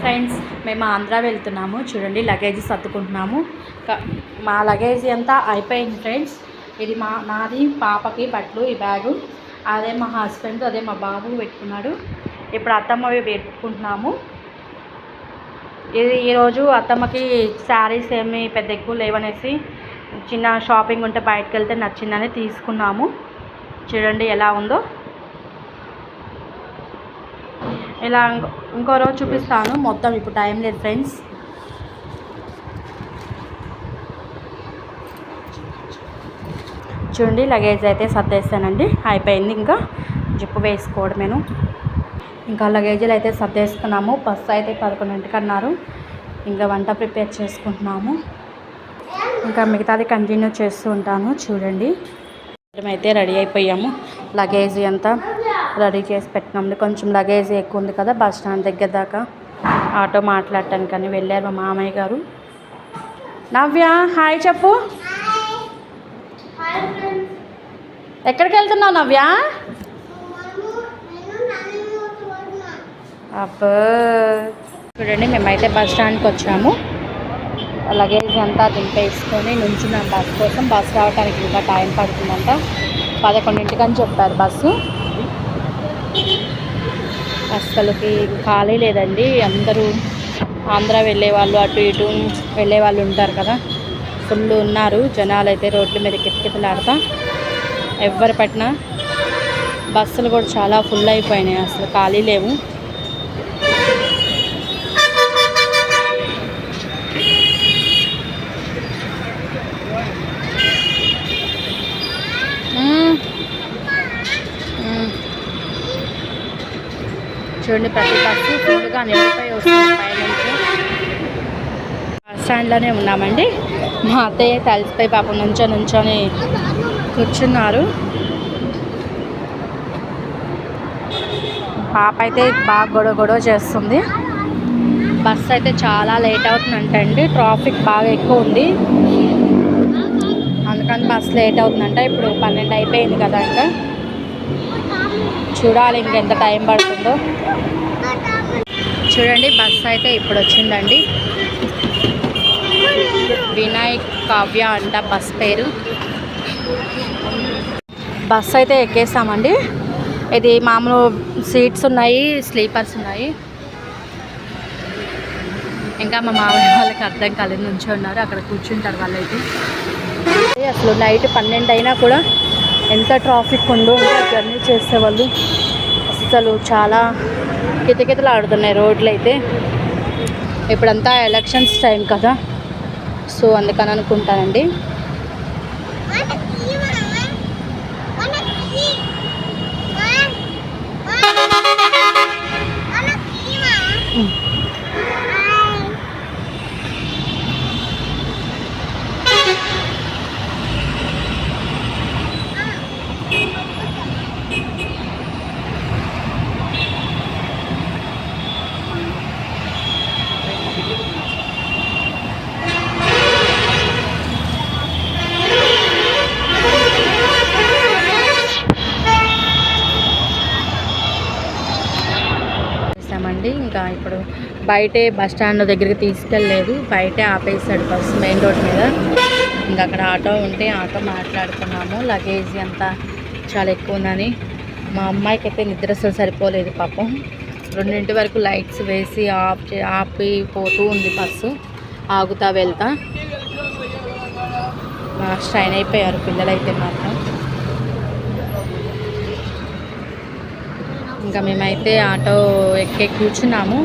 Friends మేము ఆంధ్ర వెళ్తున్నాము. చూడండి లగేజ్ సర్దుకుంటున్నాము. మా లగేజ్ అంతా అయిపోయింది ఫ్రెండ్స్. ఇది మా నాది పాపకి బట్టలు ఈ బ్యాగు. అదే మా హస్బెండ్ అదే మా బాబు పెట్టుకున్నాడు. ఇప్పుడు అత్తమ్మవి పెట్టుకుంటున్నాము. ఇది ఈరోజు అత్తమ్మకి శారీస్ ఏమి పెద్ద ఎక్కువ లేవనేసి చిన్న షాపింగ్ ఉంటే బయటకు వెళ్తే నచ్చిందని తీసుకున్నాము. చూడండి ఎలా ఉందో. ఇలా ఇంకో- రోజు చూపిస్తాను. మొత్తం ఇప్పుడు టైం లేదు ఫ్రెండ్స్. చూడండి లగేజ్ అయితే సర్దేస్తానండి. అయిపోయింది ఇంకా. జిప్పు వేసుకోవడమేను. ఇంకా లగేజీలు అయితే సర్దేసుకున్నాము బస్సు అయితే పదకొండింటికి అన్నారు ఇంకా వంట ప్రిపేర్ చేసుకుంటున్నాము. ఇంకా మిగతాది కంటిన్యూ చేస్తూ ఉంటాను. చూడండి. అయితే రెడీ అయిపోయాము. లగేజ్ అంతా రెడీ చేసి పెట్టినాము కొంచెం లగేజ్ ఎక్కువ ఉంది కదా బస్ స్టాండ్ దగ్గర దాకా. ఆటో మాట్లాడటానికి అని వెళ్ళారు మా మామయ్య గారు. నవ్య హాయ్ చెప్పు. ఎక్కడికి వెళ్తున్నావు నవ్య? అబ్బో. చూడండి మేమైతే బస్ స్టాండ్కి వచ్చాము. లగేజ్ అంతా దింపేసుకొని నుంచున్నాం. బస్ కోసం బస్ రావడానికి ఇంకా టైం పడుతుందంట. పదకొండింటికి అని చెప్పారు బస్సు అస్సలుకి ఖాళీ లేదండి. అందరూ ఆంధ్ర వెళ్ళే వాళ్ళు అటు ఇటు వెళ్ళే వాళ్ళు ఉంటారు కదా. ఫుల్ ఉన్నారు. జనాలు అయితే రోడ్ల మీద కిటకిటలాడతా. ఎవరి పట్టినా బస్సులు కూడా చాలా ఫుల్ అయిపోయినాయి. అసలు ఖాళీ లేవు మ్మ్. మ్మ్. చూడండి ప్రతి బస్సు ఫుల్గా నిండిపోయి వస్తుంది పైనుంచి. బస్ స్టాండ్లోనే ఉన్నామండి. మా అత్తయ్య తలిసిపోయి పాపం నుంచో నుంచొని కూర్చున్నారు. పాప అయితే బాగా గొడవ గొడవ చేస్తుంది. బస్సు అయితే చాలా లేట్ అవుతుందంటండి. ట్రాఫిక్ బాగా ఎక్కువ ఉంది. అందుకని బస్సు లేట్ అవుతుందంట. ఇప్పుడు పన్నెండు అయిపోయింది కదా ఇంకా చూడాలి ఇంకెంత టైం పడుతుందో. చూడండి బస్సు అయితే ఇప్పుడు వచ్చిందండి. వినాయక్ కావ్య అంట బస్ పేరు. బస్ అయితే ఎక్కేసామండి. ఇది మామూలు సీట్స్ ఉన్నాయి స్లీపర్స్ ఉన్నాయి. ఇంకా మా మామయ్య వాళ్ళకి అర్థం కాలేదు నుంచి ఉన్నారు అక్కడ కూర్చుంటారు వాళ్ళైతే. అసలు నైట్ పన్నెండు అయినా కూడా ఎంత ట్రాఫిక్ ఉందో జర్నీ జర్నీ చేసేవాళ్ళు. అసలు చాలా కితకితలు ఆడుతున్నాయి రోడ్లు అయితే. ఇప్పుడంతా ఎలక్షన్స్ టైం కదా. సో అందుకని అనుకుంటానండి. ఇప్పుడు బయటే బస్ స్టాండ్ దగ్గరికి తీసుకెళ్ళలేదు. బయటే ఆపేసాడు బస్ మెయిన్ రోడ్ మీద. ఇంకా అక్కడ ఆటో ఉంటే ఆటో మాట్లాడుకున్నాము. లగేజ్ అంతా చాలా ఎక్కువ ఉందని. మా అమ్మాయికి అయితే నిద్ర అసలు సరిపోలేదు పాపం. రెండింటి వరకు లైట్స్ వేసి ఆఫ్ ఆపి పోతూ ఉంది బస్సు ఆగుతా వెళ్తా. స్ట్రైన్ అయిపోయారు పిల్లలైతే మాత్రం. ఇంకా మేమైతే ఆటో ఎక్కే కూర్చున్నాము.